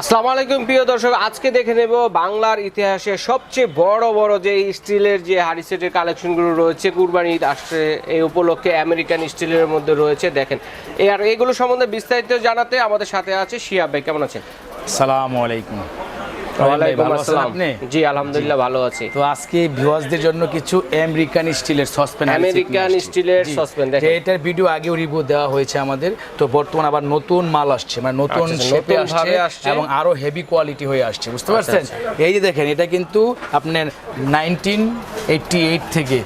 আসসালামু আলাইকুম, প্রিয় দর্শক। আজকে দেখে নেব বাংলার ইতিহাসে সবচেয়ে বড় বড় যে স্টিলের যে হাড়ি সেটের কালেকশনগুলো রয়েছে, কুরবানি আসছে এই উপলক্ষে আমেরিকান স্টিলের মধ্যে রয়েছে। দেখেন আর এগুলো সম্বন্ধে বিস্তারিত জানাতে আমাদের সাথে আছে শিয়া ভাই। কেমন আছেন? সালামু আলাইকুম। ওয়ালাইকুম ভালো আছেন আসসালাম আপনি? জি আলহামদুলিল্লাহ ভালো আছি। তো আজকে ভিউয়ার্সদের জন্য কিছু আমেরিকান স্টিলের সসপ্যান আমেরিকান স্টিলের সসপ্যান দেখেন। এটার ভিডিও আগেও রিভিউ দেওয়া হয়েছে আমাদের। তো বর্তমান আবার নতুন মাল আসছে মানে নতুন আচ্ছা, আচ্ছা, শেপে আসছে এবং আরও হেভি কোয়ালিটি হয়ে আসছে বুঝতে আচ্ছা, পারছেন? এই যে দেখেন এটা কিন্তু আপনার নাইনটিন এইটটি এইট থেকে।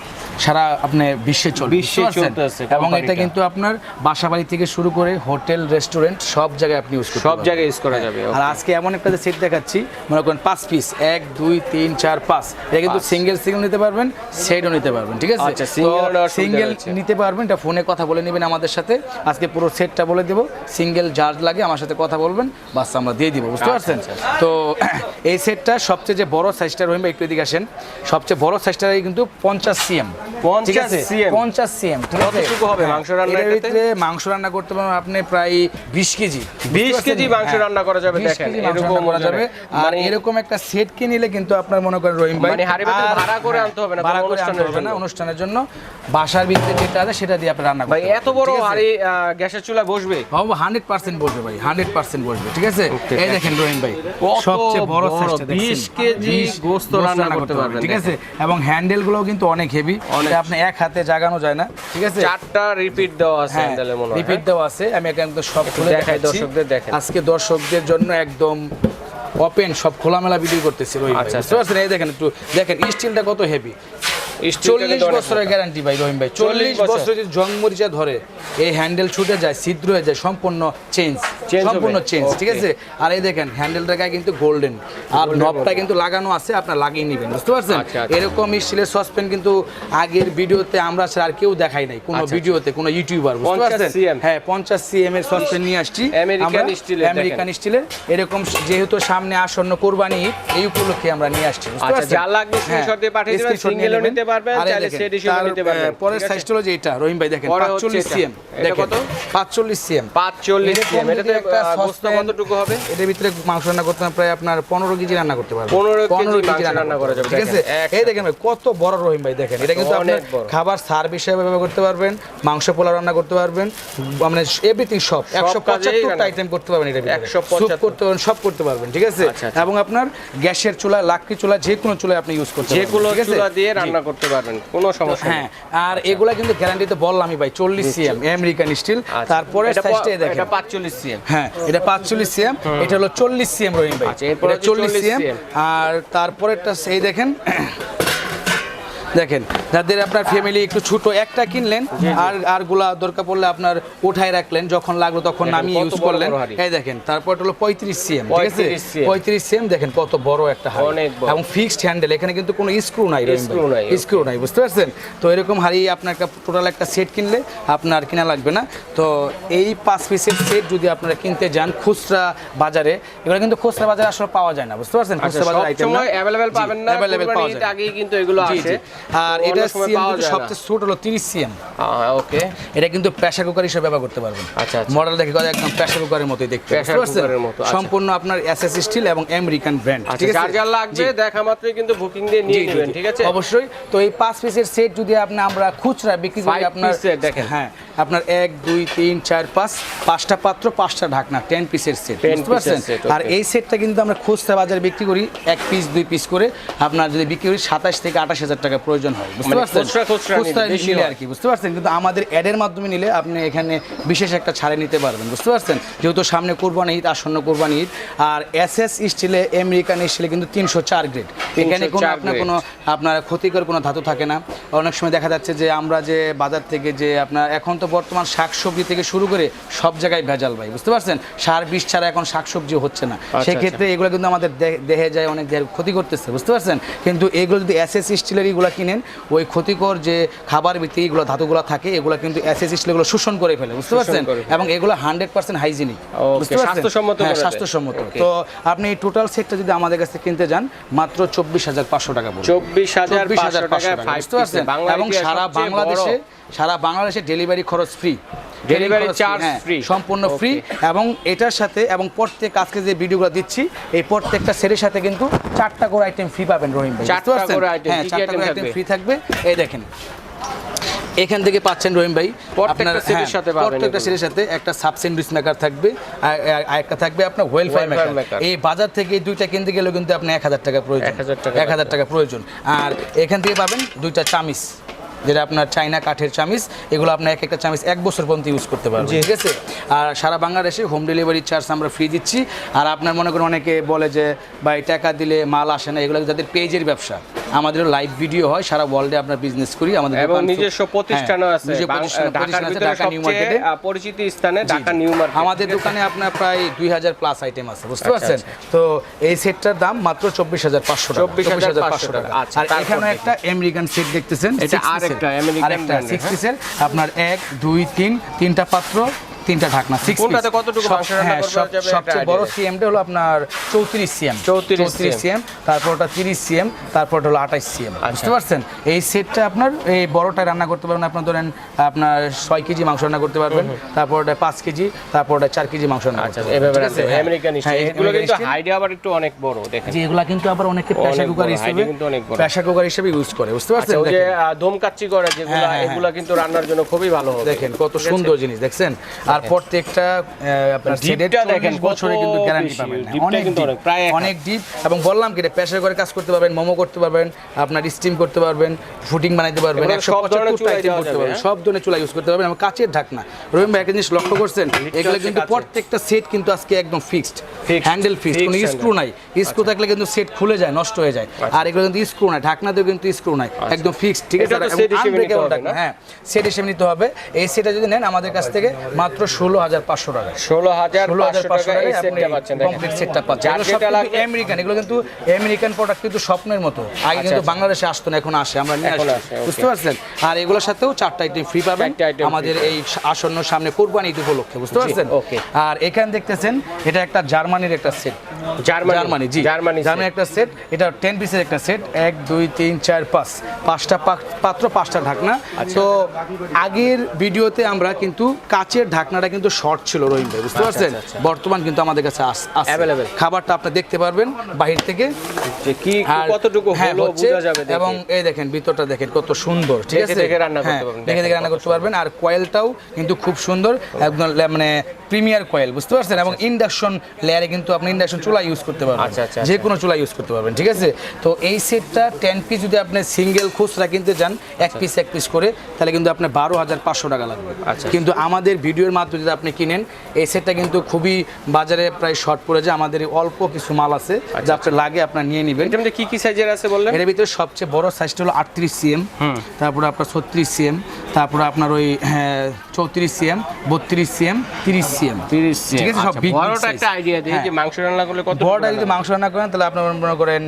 সারা আপনি বিশ্বে চলছে বিশ্বে? চলতেছে এবং এটা কিন্তু আপনার বাসাবাড়ি থেকে শুরু করে হোটেল রেস্টুরেন্ট সব জায়গায় আপনি ইউজ করতে সব জায়গায় ইউজ করা যাবে আর আজকে এমন একটা যে সেট দেখাচ্ছি মনে করেন পাঁচ পিস এক দুই তিন চার পাঁচ। এটা কিন্তু সিঙ্গেল সিঙ্গেল নিতে পারবেন সেটও নিতে পারবেন ঠিক আছে? আচ্ছা, সিঙ্গেল নিতে পারবেন এটা ফোনে কথা বলে নেবেন আমাদের সাথে। আজকে পুরো সেটটা বলে দেবো। সিঙ্গেল চার্জ লাগে আমার সাথে কথা বলবেন বাস আমরা দিয়ে দিব বুঝতে আচ্ছা, পারছেন? আচ্ছা, তো এই সেটটা সবচেয়ে যে বড় সাইজটা রহিম একটু এদিকে আসেন। সবচেয়ে বড় সাইজটা কিন্তু পঞ্চাশ সিএম 50 cm? পঞ্চাশ সিএম ঠিক আছে? কতটুকু হবে মাংস রান্না এর মাংস রান্না করতে পারবেন আপনি প্রায় বিশ কেজি। 20 কেজি মাংস হ্যাঁ, রান্না করা যাবে দেখেন, এরকম করা যাবে। আর মানে- এরকম একটা সেট কে নিলে কিন্তু আপনার মনে করেন রহিম ভাই মানে হাঁড়ি ভাড়া করে হ্যাঁ, আনতে হবে না, ভাড়া করে আনতে অনুষ্ঠানের হবে না জন্য। অনুষ্ঠানের জন্য। বাসার ভিতরে যেটা আছে সেটা দিয়ে আপনি রান্না ভাই এত বড় হাড়ি গ্যাসের চুলায় বসবে? হান্ড্রেড পার্সেন্ট বসবে ভাই হান্ড্রেড পার্সেন্ট বসবে ঠিক আছে? এই দেখেন রহিম ভাই সবচেয়ে বড় সাইজটা 20 কেজি গোস্ত রান্না করতে পারবেন, ঠিক আছে? এবং হ্যান্ডেলগুলো কিন্তু অনেক হেভি অনেক। আপনি এক হাতে জাগানো যায় না ঠিক আছে? চারটা রিপিট দেওয়া আছে হ্যাঁ মনে হয় রিপিট দেওয়া আছে আমি একদম সব খুলে দেখাই, দর্শকদের দেখেন। আজকে দর্শকদের জন্য একদম ওপেন সব খোলামেলা ভিডিও করতেছি। রহিম আচ্ছা, পারছেন? এই দেখেন একটু দেখেন স্টিলটা কত হেভি চল্লিশ বছরের গ্যারান্টি ভাই রহিম ভাই চল্লিশ বছর। যদি জং মরিচা ধরে এই হ্যান্ডেল ছুটে যায় ছিদ্র হয়ে যায় সম্পূর্ণ চেঞ্জ সম্পূর্ণ চেঞ্জ ঠিক আছে? আর এই দেখেন হ্যান্ডেলটা গায়ে কিন্তু গোল্ডেন আর নবটা কিন্তু লাগানো আছে আপনার লাগিয়ে নেবেন বুঝতে পারছেন? আচ্ছা, আচ্ছা। এরকম স্টিলের সসপেন কিন্তু আগের ভিডিওতে আমরা আর কেউ দেখাই নাই কোনো আচ্ছা, ভিডিওতে কোনো ইউটিউবার বুঝতে 50 পারছেন? হ্যাঁ পঞ্চাশ সিএম এর সসপেন নিয়ে আসছি। আমেরিকান স্টিলের এরকম যেহেতু সামনে আসন্ন কোরবানি এই উপলক্ষে আমরা নিয়ে আসছি বুঝতে পারছেন? যা লাগবে হ্যাঁ, screenshot দিয়ে পাঠিয়ে দিবেন। নিতে পারবেন, চাইলে দেখেন, হিসেবে নিতে পারবেন, পরের সাইজটা হলো যে এটা রহিম ভাই দেখেন 45 সিএম এটা। কত? 45 সিএম 45 cm, এটাতে, আহ, গোস্ত কতটুকু হবে? এটার ভিতরে মাংস রান্না করতে প্রায় আপনার 15 কেজি রান্না করতে পারবেন 15 কেজি রান্না করা যাবে, ঠিক আছে? এই দেখেন ভাই কত বড় রহিম ভাই দেখেন এটা কিন্তু বড়। খাবার সার্ভ হিসেবে ব্যবহার করতে পারবেন মাংস পোলাও রান্না করতে পারবেন মানে এভরিথিং সব একশো কাজেই পঁচাত্তরটা রান্না- আইটেম করতে পারবেন এটা 175 করতে পারবেন সব করতে পারবেন ঠিক আছে? আচ্ছা, আচ্ছা। এবং আপনার গ্যাসের চুলা লাকড়ি চুলা যে কোনো চুলায় আপনি ইউজ করতে যে কোনো চুলা দিয়ে রান্না করতে পারবেন কোনো সমস্যা হ্যাঁ আর এগুলা কিন্তু গ্যারান্টিতে আমি ভাই চল্লিশ সিএম আমেরিকান স্টিল আচ্ছা, তারপরে সাইজটা দেখেন। এটা 45 সিএম হ্যাঁ এটা পাঁচচল্লিশ সিএম এটা হলো চল্লিশ সিএম রহিম ভাই। আচ্ছা, এরপরে এটা চল্লিশ 40 সিএম আর তারপরেরটা সেই দেখেন দেখেন যাদের আপনার ফ্যামিলি একটু ছোট একটা কিনলেন আর আরগুলা দরকার পড়লে আপনার উঠায় রাখলেন যখন লাগল তখন নামিয়ে ইউজ করলেন। এই দেখেন তারপর হলো পঁয়ত্রিশ সিএম ঠিক আছে? 35 পঁয়ত্রিশ সিএম দেখেন কত বড় একটা হাড়ি। এবং ফিক্সড হ্যান্ডেল এখানে কিন্তু কোনো স্ক্রু নাই স্ক্রু নাই বুঝতে পারছেন? তো এরকম হাড়ি আপনার একটা টোটাল একটা সেট কিনলে আপনার কিনা লাগবে না। তো এই পাঁচ পিসের সেট যদি আপনারা কিনতে যান খুচরা বাজারে এগুলো কিন্তু খুচরা বাজারে আসলে পাওয়া যায় না বুঝতে পারছেন? আচ্ছা খুচরা বাজারে আইটেম না। সবসময় পাবেন না অ্যাভেলেবেল পাওয়া যায়। আগেই কিন্তু এগুলো জি। আর এটা। সবচেয়ে ছোট হলো 30 সিএম ওকে এটা কিন্তু প্রেসার কুকার হিসেবে ব্যবহার করতে পারবেন। আচ্ছা, আচ্ছা। মডেল দেখে কথা একদম প্রেসার কুকারের মতোই দেখতে। Pressure বুঝতে মতো, আচ্ছা। সম্পূর্ণ আপনার এসএস স্টিল এবং আমেরিকান ব্র্যান্ড আচ্ছা ঠিক আছে? যার লাগবে দেখা মাত্রই কিন্তু বুকিং দিয়ে নিয়ে নেবেন ঠিক আছে? অবশ্যই। তো এই পাঁচ পিসের সেট যদি আপনি আমরা খুচরা বিক্রি করি আপনার দেখেন। হ্যাঁ আপনার এক দুই তিন চার পাঁচ পাঁচটা পাত্র পাঁচটা ঢাকনা টেন পিসের সেট 10 বুঝতে পারছেন? আর. এই সেটটা কিন্তু আমরা খুচরা বাজারে বিক্রি করি এক পিস দুই পিস করে। আপনার যদি বিক্রি করি সাতাশ থেকে আঠাশ হাজার টাকা প্রয়োজন। হয় বুঝতে মানে পারছেন? খুচরা নিলে। আর কি বুঝতে পারছেন? কিন্তু আমাদের অ্যাডের মাধ্যমে নিলে আপনি এখানে বিশেষ একটা ছাড়ে নিতে পারবেন বুঝতে পারছেন? যেহেতু সামনে কোরবানি ঈদ আসন্ন কোরবানি ঈদ আর এস এস স্টিলে আমেরিকান স্টিলে কিন্তু তিনশো চার গ্রেড এখানে কোনো আপনার কোনো আপনার ক্ষতিকর কোনো ধাতু থাকে না। অনেক সময় দেখা যাচ্ছে যে আমরা যে বাজার থেকে যে আপনার এখন তো বর্তমান শাকসবজি থেকে শুরু করে সব জায়গায় ভেজাল ভাই বুঝতে পারছেন? সার বিষ ছাড়া এখন শাকসবজি হচ্ছে না। সেক্ষেত্রে এগুলো কিন্তু আমাদের দেহে যায় অনেক দেহের ক্ষতি করতেছে বুঝতে পারছেন? কিন্তু এগুলো যদি এস এস স্টিলের এগুলো কিনেন ওই ক্ষতিকর যে খাবার ভিত্তিক এগুলো ধাতুগুলো থাকে এগুলো কিন্তু এস এগুলো শোষণ করে ফেলে বুঝতে পারছেন? এবং এগুলো হান্ড্রেড পার্সেন্ট হাইজিনিক স্বাস্থ্যসম্মত হ্যাঁ স্বাস্থ্যসম্মত। তো আপনি টোটাল সেটটা যদি আমাদের কাছে কিনতে যান মাত্র চব্বিশ হাজার পাঁচশো টাকা চব্বিশ হাজার পাঁচশো টাকা, বুঝতে পারছেন? এবং সারা বাংলাদেশে সারা বাংলাদেশে ডেলিভারি খরচ ফ্রি খরচ charge হ্যাঁ, সম্পূর্ণ ফ্রি এবং এটার সাথে এবং প্রত্যেক আজকে যে ভিডিওগুলো দিচ্ছি এই প্রত্যেকটা সেটের সাথে কিন্তু চারটা করে আইটেম ফ্রি পাবেন রহিম ভাই চারটা করে item, হ্যাঁ চারটা করে আইটেম ফ্রি থাকবে। এই দেখেন এখান থেকে পাচ্ছেন রহিম ভাই প্রত্যেকটা সেটের হ্যাঁ, সাথে প্রত্যেকটা। সেটের সাথে একটা সাব স্যান্ডউইচ মেকার থাকবে আর একটা থাকবে আপনার ওয়েলফেয়ার Welfare মেকার এই বাজার থেকে এই দুইটা কিনতে গেলেও কিন্তু আপনি এক হাজার টাকা প্রয়োজন। 1000 টাকা এক হাজার টাকা প্রয়োজন। আর এখান থেকে পাবেন দুইটা চামিচ। যেটা আপনার চাইনা কাঠের চামিচ এগুলো আপনার এক একটা চামিচ এক বছর পর্যন্ত ইউজ করতে পারবেন ঠিক আছে? আর সারা বাংলাদেশে হোম ডেলিভারি চার্জ আমরা ফ্রি দিচ্ছি। আর আপনার মনে করেন অনেকে বলে যে ভাই টাকা দিলে মাল আসে না। এগুলো যাদের পেজের ব্যবসা। আমাদের লাইভ ভিডিও হয় সারা ওয়ার্ল্ডে আমরা বিজনেস করি আমাদের এবং নিজস্ব প্রতিষ্ঠানও হ্যাঁ, আছে প্রতিষ্ঠান- আছে ঢাকা নিউ মার্কেটে পরিচিত স্থানে ঢাকা নিউ মার্কেট আমাদের দোকানে আপনার প্রায় দুই হাজার প্লাস আইটেম আছে বুঝতে আচ্ছা, পারছেন? তো এই সেটটার দাম মাত্র চব্বিশ হাজার পাঁচশো 24,500 টাকা। আচ্ছা, আর এখানে একটা আমেরিকান সেট দেখতেছেন এটা। আরেকটা সিক্স হ্যাঁ? পিসের আপনার এক দুই তিন তিনটা পাত্র তিনটা ঢাকনা সিক্স কোনটাতে কতটুকু মাংস রান্না করবে যাবে সবচেয়ে বড়। সিএমটা হলো আপনার চৌত্রিশ সিএম 34 সিএম তারপর ওটা তিরিশ সিএম তারপর হলো আঠাইশ সিএম আচ্ছা। বুঝতে পারছেন? এই সেটটা আপনার এই বড়টা রান্না করতে পারবেন আপনার ধরেন আপনার ছয় কেজি মাংস রান্না করতে পারবেন তারপর ওটা পাঁচ কেজি তারপর ওটা চার কেজি মাংস রান্না আচ্ছা এভাবে আছে? হ্যাঁ। আমেরিকান হ্যাঁ, স্টাইল এগুলো কিন্তু হাইডে আবার একটু অনেক বড় দেখেন। যে এগুলা কিন্তু আবার অনেকে প্রেসার কুকার হিসেবে। প্রেসার কুকার হিসেবে ইউজ করে বুঝতে আচ্ছা পারছেন? যে করে যেগুলো হ্যাঁ, হ্যাঁ, এগুলো কিন্তু রান্নার জন্য খুবই ভালো হবে। দেখেন কত সুন্দর জিনিস দেখছেন? আর প্রত্যেকটা আপনার সেটের দেখেন, 40 বছরে কিন্তু গ্যারান্টি পাবেন। অনেক ডিপ প্রায় অনেক ডিপ এবং বললাম কি প্রেসার করে কাজ করতে পারবেন মোমো করতে পারবেন আপনার স্টিম করতে পারবেন ফুটিং বানাইতে পারবেন একশো সব ধরনের পঁচাত্তরটা আইটেম করতে পারবেন হ্যাঁ? সব ধরনের চুলা ইউজ করতে পারবেন এবং কাচের ঢাকনা। ভাই একটা জিনিস লক্ষ্য করছেন এগুলো কিন্তু প্রত্যেকটা সেট কিন্তু আজকে একদম ফিক্সড হ্যান্ডেল ফিক্সড কোনো স্ক্রু নাই। স্ক্রু থাকলে কিন্তু সেট খুলে যায় নষ্ট হয়ে যায়। আর এগুলো কিন্তু স্ক্রু নাই ঢাকনাতেও কিন্তু স্ক্রু নাই একদম ফিক্সড ঠিক আছে? হ্যাঁ সেট হিসেবে নিতে হবে। এই সেটটা যদি নেন আমাদের কাছ থেকে মাত্র ষোলো হাজার পাঁচশো টাকা। ষোলো হাজার ষোলো হাজার পাঁচশো টাকা এই আপনি সেটটা পাচ্ছেন। দেখেন। কমপ্লিট সেটটা পাচ্ছেন। যার এগুলো সব যেটা কিন্তু লাগবে- আমেরিকান এগুলো কিন্তু আমেরিকান প্রোডাক্ট কিন্তু স্বপ্নের মতো। আগে কিন্তু আচ্ছা। বাংলাদেশে আসতো না এখন আসে আমরা নিয়ে আসি বুঝতে পারছেন? আর এগুলোর সাথেও চারটা আইটেম ফ্রি পাবেন। আমাদের এই আসন্ন সামনে কোরবানি ঈদ উপলক্ষে বুঝতে পারছেন. আর এখানে দেখতেছেন এটা একটা জার্মানির একটা সেট জার্মানি জি। জার্মানি জার্মানি একটা সেট এটা টেন পিসের একটা সেট এক দুই তিন চার পাঁচ। পাঁচটা পাত্র পাঁচটা ঢাকনা। আচ্ছা। তো আগের ভিডিওতে আমরা কিন্তু কাচের ঢাকনাটা কিন্তু শর্ট ছিল রহিম ভাই বুঝতে পারছেন? আচ্ছা, আচ্ছা। বর্তমান কিন্তু আমাদের কাছে আছে। খাবারটা আপনি দেখতে পারবেন বাহির থেকে। যে কি কতটুকু হ্যাঁ, হলো বোঝা যাবে। এবং এই দেখেন ভিতরটা দেখেন কত সুন্দর ঠিক আছে? দেখে রান্না করতে হ্যাঁ, পারবেন, দেখে দেখে রান্না করতে পারবেন। আর কোয়েলটাও কিন্তু খুব সুন্দর একদম মানে প্রিমিয়ার কয়েল বুঝতে পারছেন? এবং ইন্ডাকশন লেয়ারে কিন্তু আপনি ইন্ডাকশন চুলা ইউজ করতে পারবেন। আচ্ছা, আচ্ছা, যে কোনো চুলা ইউজ করতে পারবেন ঠিক আছে? তো এই সেটটা টেন পিস যদি আপনি সিঙ্গেল খুচরা কিনতে যান এক পিস এক পিস করে তাহলে কিন্তু আপনার বারো হাজার পাঁচশো টাকা লাগবে। আচ্ছা। কিন্তু আমাদের ভিডিওর মাধ্যমে যদি আপনি কিনেন এই সেটটা কিন্তু খুবই বাজারে প্রায় শর্ট পড়ে যায় আমাদের অল্প কিছু মাল আছে আচ্ছা, যা আপনার লাগে আপনার নিয়ে নেবেন। এটার মধ্যে কি কি সাইজের আছে বললেন? এর ভিতরে সবচেয়ে বড় সাইজটা হলো আটত্রিশ সিএম তারপরে আপনার ছত্রিশ সিএম তারপরে আপনার ওই হ্যাঁ, চৌত্রিশ সিএম বত্রিশ সিএম তিরিশ সিএম ঠিক আছে সব আচ্ছা, বড়টা একটা আইডিয়া দিই হ্যাঁ। যে মাংস রান্না করলে কত বড়টা যদি মাংস রান্না করেন তাহলে আপনার মনে করেন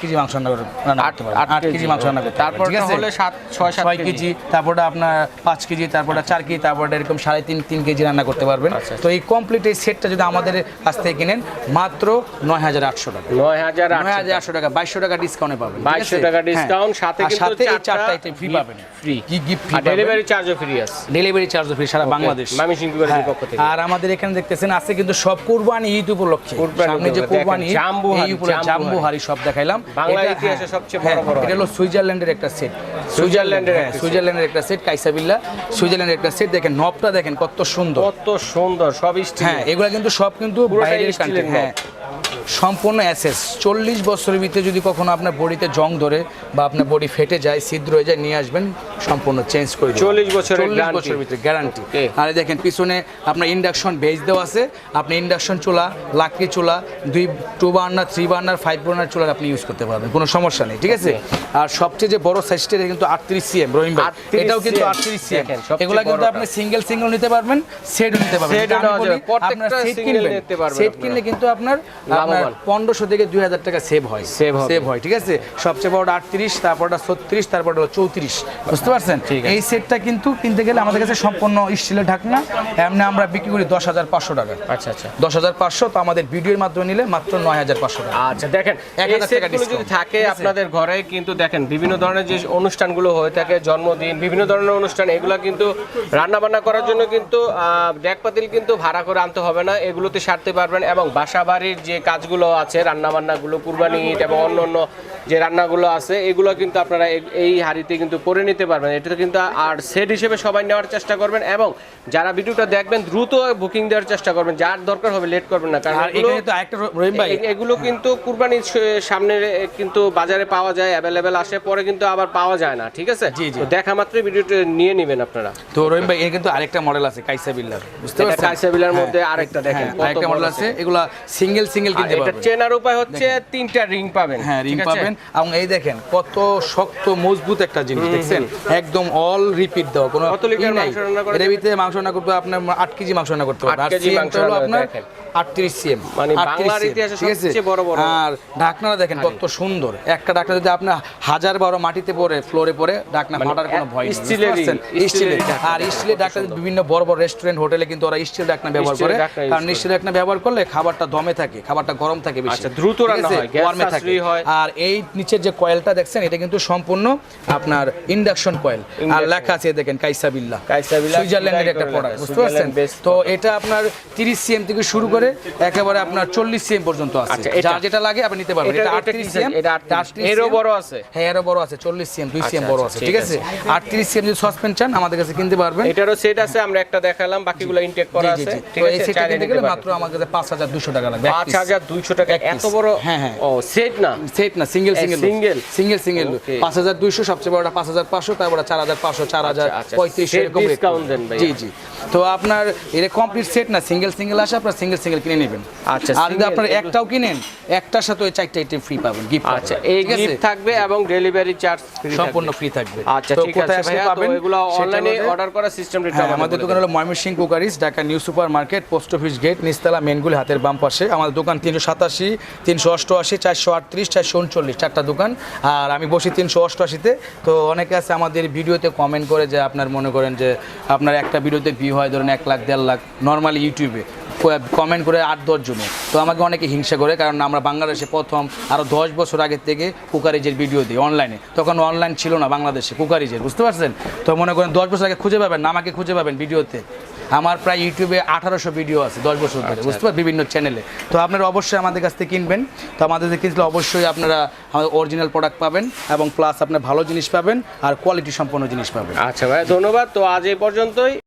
কেজি মাংস রান্না করে রান্না আট আট আট কেজি। মাংস রান্না করতে তারপর হলে সাত ছয় সাত ছয় কেজি। তারপরে আপনার পাঁচ কেজি তারপরে চার কেজি তারপরে এরকম সাড়ে তিন তিন কেজি রান্না করতে পারবেন। আচ্ছা। তো এই কমপ্লিট এই সেটটা যদি আমাদের কাছ থেকে কিনেন মাত্র নয় হাজার আটশো টাকা। নয় হাজার নয় হাজার আটশো আটশো টাকা বাইশশো টাকা ডিসকাউন্টে পাবেন 2200 টাকা হ্যাঁ। discount, সাথে কিন্তু চারটা আইটেম ফ্রি পাবেন। free। কি গিফট ফ্রি ডেলিভারি চার্জও ফ্রি আছে। ডেলিভারি চার্জ ফ্রি সারা বাংলাদেশ। ময়মনসিংহ বিভাগের হ্যাঁ। পক্ষ থেকে। আর আমাদের এখানে দেখতেছেন আছে কিন্তু সব কুরবানি ঈদ উপলক্ষে। সামনে যে কুরবানি জাম্বু হারি সব দেখাইলাম। বাংলা ইতিহাসে হ্যাঁ, সবচেয়ে বড় হ্যাঁ, বড় এটা হলো সুইজারল্যান্ডের একটা সেট সুইজারল্যান্ডের হ্যাঁ, সুইজারল্যান্ডের একটা সেট কাইসাবিল্লা। সুইজারল্যান্ডের একটা সেট দেখেন নবটা দেখেন কত সুন্দর। কত সুন্দর সব স্টিল হ্যাঁ এগুলা কিন্তু সব কিন্তু বাইরের কান্ট্রি হ্যাঁ। সম্পূর্ণ অ্যাসেস। চল্লিশ বছরের ভিতরে যদি কখনো আপনার বডিতে জং ধরে বা আপনার বডি ফেটে যায় ছিদ্র হয়ে যায় নিয়ে আসবেন সম্পূর্ণ চেঞ্জ করে। 40 বছরের চল্লিশ। বছরের ভিতরে গ্যারান্টি আর দেখেন পিছনে আপনার ইন্ডাকশন বেজ দেওয়া আছে। আপনি ইন্ডাকশন চুলা লাকড়ি চুলা দুই two burner three burner five burner চুলা আপনি ইউজ করতে পারবেন কোনো সমস্যা নেই ঠিক আছে? আর সবচেয়ে যে বড় সাইজটা এটা কিন্তু আটত্রিশ সিএম রহিম ভাই। এটাও কিন্তু আটত্রিশ সিএম এগুলো কিন্তু আপনি সিঙ্গেল সিঙ্গেল নিতে পারবেন সেট নিতে পারবেন। সেট কিনলে কিন্তু আপনার আপনার পনেরোশো থেকে দুই হাজার টাকা সেভ হয়। হবে। সেভ হয় ঠিক আছে? সবচেয়ে বড় আটত্রিশ তারপরটা ছত্রিশ তারপরটা চৌত্রিশ। বুঝতে পারছেন? এই সেটটা কিন্তু কিনতে গেলে আমাদের কাছে সম্পূর্ণ স্টিলের ঢাকনা এমনি আমরা বিক্রি করি দশ হাজার পাঁচশো টাকা। আচ্ছা আচ্ছা। দশ হাজার পাঁচশো তো আমাদের ভিডিওর মাধ্যমে নিলে মাত্র নয় হাজার পাঁচশো টাকা। আচ্ছা দেখেন এক হাজার টাকা যদি থাকে আপনাদের ঘরে কিন্তু দেখেন বিভিন্ন ধরনের যে অনুষ্ঠানগুলো হয়ে থাকে জন্মদিন বিভিন্ন ধরনের অনুষ্ঠান এগুলো কিন্তু রান্না বান্না করার জন্য কিন্তু ডেক পাতিল কিন্তু ভাড়া করে আনতে হবে না। এগুলোতে সারতে পারবেন এবং বাসা বাড়ির যে কাজগুলো আছে রান্নাবান্নাগুলো কুরবানি ঈদ এবং অন্য অন্য যে রান্নাগুলো আছে এগুলো কিন্তু আপনারা এই- হাড়িতে কিন্তু করে নিতে পারবেন। এটা কিন্তু আর সেট হিসেবে সবাই নেওয়ার চেষ্টা করবেন এবং যারা ভিডিওটা দেখবেন দ্রুত বুকিং দেওয়ার চেষ্টা করবেন। যার দরকার হবে লেট করবেন না। কারণ এগুলো- কিন্তু কুরবানির সামনে কিন্তু বাজারে পাওয়া যায় অ্যাভেলেবেল আসে পরে কিন্তু আবার পাওয়া যায় না। ঠিক আছে? জি, জি। দেখা মাত্রই ভিডিওটা নিয়ে নেবেন আপনারা। তো রহিম ভাই এর কিন্তু আরেকটা মডেল আছে কাইসা বিল্লার। বুঝতে পারছেন? কাইসা বিলার মধ্যে আরেকটা দেখেন হ্যাঁ, আরেকটা মডেল আছে। এগুলা সিঙ্গেল সিঙ্গেল কিনতে এটা চেনার উপায় হচ্ছে তিনটা রিং পাবেন। হ্যাঁ রিং? পাবেন। এবং এই দেখেন কত শক্ত মজবুত একটা জিনিস দেখছেন? একদম অল রিপিট দেওয়া কোনো এর ভিতরে মাংস রান্না করতে আপনার আট কেজি মাংস রান্না করতে আর হলো আপনার আটত্রিশ সিএম বাংলার ইতিহাসে সবচেয়ে বড় বড়। আর ঢাকনাটা দেখেন কত সুন্দর। একটা ঢাকনা যদি আপনার হাজার বারো মাটিতে পড়ে ফ্লোরে পড়ে ঢাকনা ফাটার কোনো ভয় নেই বুঝতে স্টিলেরই, পারছেন? স্টিলের স্টিলের আর স্টিলের ঢাকনা বিভিন্ন বড় বড় রেস্টুরেন্ট হোটেলে কিন্তু ওরা স্টিল ঢাকনা ব্যবহার করে। কারণ স্টিল ঢাকনা ব্যবহার করলে খাবারটা দমে থাকে খাবারটা গরম থাকে বেশি। আচ্ছা, দ্রুত রান্না হয়, থাকে। আর এই নিচের যে কয়েলটা দেখছেন এটা কিন্তু সম্পূর্ণ আপনার ইন্ডাকশন কয়েল আর লেখা আছে দেখেন কাইসা বিল্লা কাইসা বিল্লাহ সুইজারল্যান্ডের একটা প্রোডাক্ট বুঝতে পারছেন? তো এটা আপনার 30 সিএম থেকে শুরু করে একেবারে আপনার 40 সিএম পর্যন্ত আছে। আচ্ছা, যেটা লাগে আপনি নিতে পারবেন। এটা- এটা এটা 38 সিএম এটা 38 এরও বড় আছে? হ্যাঁ এরও বড় আছে 40 সিএম 2 সিএম বড় আচ্ছা, আছে ঠিক আছে? 38 সিএম যদি সাসপেন্ড চান আমাদের কাছে কিনতে পারবেন। এটারও সেট আছে আমরা একটা দেখালাম বাকিগুলো ইনটেক করা আছে। ঠিক আছে এই সেটটা কিনতে গেলে মাত্র আমার কাছে 5200 টাকা লাগবে এক পাঁচ piece। হাজার দুইশো টাকা এক এত বড় হ্যাঁ, হ্যাঁ। ও সেট না? সেট না সিঙ্গেল সিঙ্গেল? সিঙ্গেল. পাঁচ হাজার দুইশো সবচেয়ে বড়টা পাঁচ হাজার পাঁচশো তারপরে চার হাজার পাঁচশো চার হাজার আচ্ছা, পঁয়ত্রিশ set এরকম rate discount করবে। দেন ভাইয়া। জি জি। তো আপনার এটা কমপ্লিট সেট না সিঙ্গেল সিঙ্গেল আসে আপনার সিঙ্গেল সিঙ্গেল কিনে নেবেন। আচ্ছা, আর যদি আপনার একটাও কিনেন একটার সাথে ওই চারটা আইটেম ফ্রি পাবেন গিফট আচ্ছা এই গিফট থাকবে এবং ডেলিভারি চার্জ সম্পূর্ণ ফ্রি থাকবে। আচ্ছা ঠিক আছে তো পাবেন? এগুলো অনলাইনে অর্ডার করার হ্যাঁ আমাদের দোকান হলো Mymensingh cookeries Dhaka New Super Market post office gate নিস্তালা মেনগুলি হাতের বাম পাশে। আমাদের দোকান তিনশো সাতাশি তিনশো অষ্টআশি চারশো আটত্রিশ চারশো উনচল্লিশ। চারটা দোকান, আর আমি বসি তিনশো অষ্টআশিতে। তো অনেকে আছে আমাদের ভিডিওতে কমেন্ট করে যে আপনার মনে করেন যে আপনার একটা ভিডিওতে ভিউ হয় ধরেন এক লাখ, দেড় লাখ নর্মালি ইউটিউবে কমেন্ট করে আট, দশ জনে তো আমাকে অনেকে হিংসা করে, কারণ আমরা বাংলাদেশে প্রথম আরও দশ বছর আগের থেকে কুকারিজের ভিডিও দিই অনলাইনে তখন অনলাইন ছিল না বাংলাদেশে কুকারিজের, বুঝতে পারছেন? তো মনে করেন দশ বছর আগে খুঁজে পাবেন না, আমাকে খুঁজে পাবেন ভিডিওতে। আমার প্রায় ইউটিউবে আঠারোশো ভিডিও আছে দশ বছর ধরে বুঝতে পারেন বিভিন্ন চ্যানেলে তো আপনারা অবশ্যই আমাদের কাছ থেকে কিনবেন। তো আমাদের থেকে কিনলে অবশ্যই আপনারা আমাদের অরিজিনাল প্রোডাক্ট পাবেন এবং প্লাস আপনার ভালো জিনিস পাবেন আর কোয়ালিটি সম্পন্ন জিনিস পাবেন। আচ্ছা ভাই ধন্যবাদ। তো আজ এই পর্যন্তই।